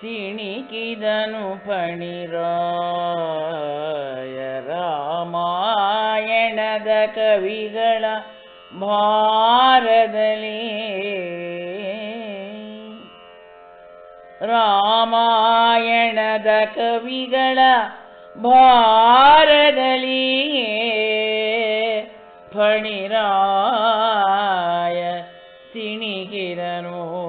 ಸಿಣಿಕಿದನು ಪಣಿರಾಯ ರಾಮಾಯಣದ ಕವಿಗಳ ಭಾರದಲ್ಲಿ. ರಾಮಾಯಣದ ಕವಿಗಳ ಭಾರದಲ್ಲಿ. ಫಣಿರಾಯ ಸಿಣಿಗಿರನು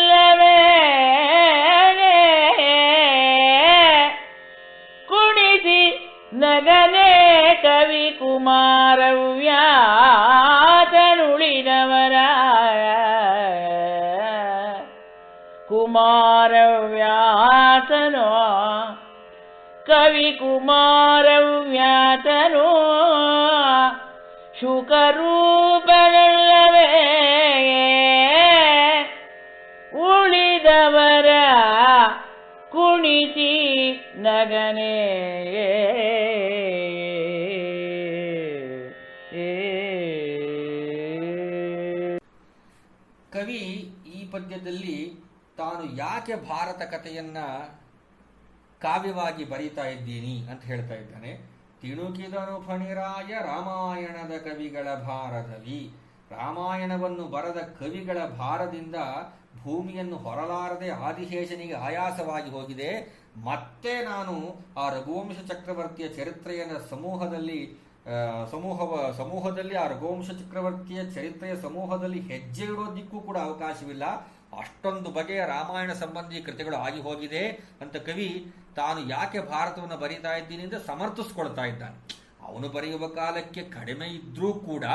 ಕುಮಾರವ್ಯಾತನೋ ಕವಿ ಕುಮಾರವ್ಯಾತನೋ ಶುಕರೂಪನಲ್ಲವೇ ಉಳಿದವರ ಕುಣಿಸಿ ನಗನೆ. ಕವಿ ಈ ಪದ್ಯದಲ್ಲಿ ತಾನು ಯಾಕೆ ಭಾರತ ಕಥೆಯನ್ನ ಕಾವ್ಯವಾಗಿ ಬರೀತಾ ಇದ್ದೀನಿ ಅಂತ ಹೇಳ್ತಾ ಇದ್ದಾನೆ? ತಿಣುಕಿದನು ಫಣಿರಾಯ ರಾಮಾಯಣದ ಕವಿಗಳ ಭಾರದಲ್ಲಿ. ರಾಮಾಯಣವನ್ನು ಬರದ ಕವಿಗಳ ಭಾರದಿಂದ ಭೂಮಿಯನ್ನು ಹೊರಲಾರದೆ ಆದಿಶೇಷನಿಗೆ ಆಯಾಸವಾಗಿ ಹೋಗಿದೆ. ಮತ್ತೆ ನಾನು ಆ ರಘುವಂಶ ಚಕ್ರವರ್ತಿಯ ಚರಿತ್ರೆಯ ಸಮೂಹದಲ್ಲಿ ಸಮೂಹವ, ಸಮೂಹದಲ್ಲಿ ಆ ರಘುವಂಶ ಚಕ್ರವರ್ತಿಯ ಚರಿತ್ರೆಯ ಸಮೂಹದಲ್ಲಿ ಹೆಜ್ಜೆ ಇಡೋದಿಕ್ಕೂ ಕೂಡ ಅವಕಾಶವಿಲ್ಲ. ಅಷ್ಟೊಂದು ಬಗೆಯ ರಾಮಾಯಣ ಸಂಬಂಧಿ ಕೃತಿಗಳು ಆಗಿ ಹೋಗಿದೆ ಅಂತ ಕವಿ ತಾನು ಯಾಕೆ ಭಾರತವನ್ನು ಬರೀತಾ ಇದ್ದೀನಿ ಅಂತ ಸಮರ್ಥಿಸ್ಕೊಳ್ತಾ ಇದ್ದಾನೆ. ಅವನು ಬರೆಯುವ ಕಾಲಕ್ಕೆ ಕಡಿಮೆ ಇದ್ರೂ ಕೂಡ,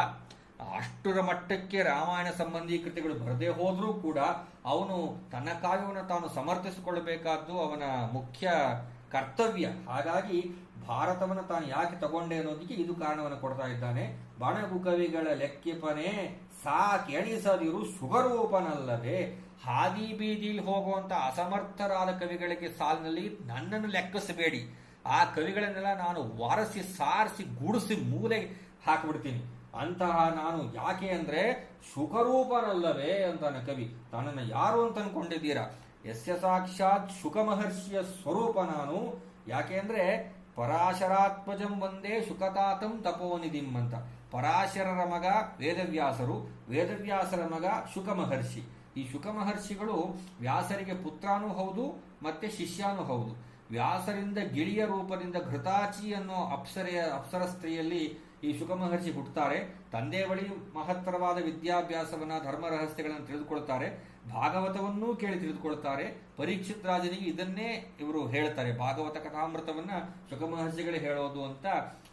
ಅಷ್ಟರ ಮಟ್ಟಕ್ಕೆ ರಾಮಾಯಣ ಸಂಬಂಧಿ ಕೃತಿಗಳು ಬರದೇ ಹೋದರೂ ಕೂಡ ಅವನು ತನ್ನ ಕಾವ್ಯವನ್ನು ತಾನು ಸಮರ್ಥಿಸಿಕೊಳ್ಳಬೇಕಾದ್ದು ಅವನ ಮುಖ್ಯ ಕರ್ತವ್ಯ. ಹಾಗಾಗಿ ಭಾರತವನ್ನು ತಾನು ಯಾಕೆ ತಗೊಂಡೆ ಅನ್ನೋದಕ್ಕೆ ಇದು ಕಾರಣವನ್ನು ಕೊಡ್ತಾ ಇದ್ದಾನೆ. ಬಣಗು ಕವಿಗಳ ಲೆಕ್ಕಿಪನೆ ಸಾಕೆಣಿಸದಿರು ಸುಗರೂಪನಲ್ಲದೆ ಹಾದಿ ಬೀದಿಲಿ ಹೋಗುವಂತ ಅಸಮರ್ಥರಾದ ಕವಿಗಳಿಗೆ ಸಾಲಿನಲ್ಲಿ ನನ್ನನ್ನು ಲೆಕ್ಕಿಸಬೇಡಿ. ಆ ಕವಿಗಳನ್ನೆಲ್ಲ ನಾನು ವಾರಸಿ, ಸಾರಿಸಿ, ಗುಡಿಸಿ ಮೂಲೆಗೆ ಹಾಕಿಬಿಡ್ತೀನಿ. ಅಂತಹ ನಾನು ಯಾಕೆ ಅಂದ್ರೆ ಸುಖರೂಪನಲ್ಲವೇ ಅಂತಾನೆ ಕವಿ. ತನ್ನನ್ನು ಯಾರು ಅಂತ ಅನ್ಕೊಂಡಿದ್ದೀರಾ? ಯಸ್ಯ ಸಾಕ್ಷಾತ್ ಶುಕ ಮಹರ್ಷಿಯ ಸ್ವರೂಪ ನಾನು. ಯಾಕೆ ಅಂದ್ರೆ ಪರಾಶರಾತ್ಮಜಂ ಒಂದೇ ಶುಕತಾತಂ ತಪೋನಿಧಿಂ ಅಂತ. ಪರಾಶರರ ಮಗ ವೇದವ್ಯಾಸರು, ವೇದವ್ಯಾಸರ ಮಗ ಶುಕ ಮಹರ್ಷಿ ಈ ಶುಕ ಮಹರ್ಷಿಗಳು ವ್ಯಾಸರಿಗೆ ಪುತ್ರಾನೂ ಹೌದು, ಮತ್ತೆ ಶಿಷ್ಯನೂ ಹೌದು. ವ್ಯಾಸರಿಂದ ಗಿಳಿಯ ರೂಪದಿಂದ ಘೃತಾಚಿ ಅನ್ನೋ ಅಪ್ಸರೆಯ ಅಪ್ಸರ ಸ್ತ್ರೀಯಲ್ಲಿ ಈ ಶುಕ ಮಹರ್ಷಿ ಹುಟ್ಟುತ್ತಾರೆ. ತಂದೆ ಬಳಿ ಮಹತ್ತರವಾದ ವಿದ್ಯಾಭ್ಯಾಸವನ್ನ ಧರ್ಮ ರಹಸ್ಯಗಳನ್ನು ತಿಳಿದುಕೊಳ್ತಾರೆ. ಭಾಗವತವನ್ನೂ ಕೇಳಿ ತಿಳಿದುಕೊಳ್ತಾರೆ. ಪರೀಕ್ಷಿತ್ ರಾಜನಿಗೆ ಇದನ್ನೇ ಇವರು ಹೇಳ್ತಾರೆ. ಭಾಗವತ ಕಥಾಮೃತವನ್ನ ಶುಕ ಮಹರ್ಷಿಗಳೇ ಹೇಳೋದು ಅಂತ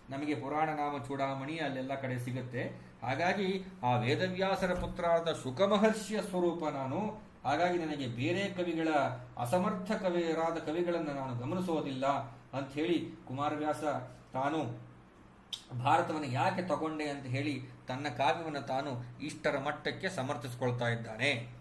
ನಮಗೆ ಪುರಾಣ ನಾಮ ಚೂಡಾಮಣಿ ಅಲ್ಲೆಲ್ಲ ಕಡೆ ಸಿಗುತ್ತೆ. ಹಾಗಾಗಿ ಆ ವೇದವ್ಯಾಸರ ಪುತ್ರ ಶುಕ ಮಹರ್ಷಿಯ ಸ್ವರೂಪ ನಾನು ಹಾಗಾಗಿ ನನಗೆ ಬೇರೆ ಕವಿಗಳ ಅಸಮರ್ಥ ಕವಿರಾದ ಕವಿಗಳನ್ನು ನಾನು ಗಮನಿಸೋದಿಲ್ಲ ಅಂತ ಹೇಳಿ ಕುಮಾರವ್ಯಾಸ ತಾನು ಭಾರತವನ್ನು ಯಾಕೆ ತಗೊಂಡೆ ಅಂತ ಹೇಳಿ ತನ್ನ ಕಾವ್ಯವನ್ನು ತಾನು ಇಷ್ಟರ ಮಟ್ಟಕ್ಕೆ ಸಮರ್ಥಿಸಿಕೊಳ್ತಾ ಇದ್ದಾನೆ.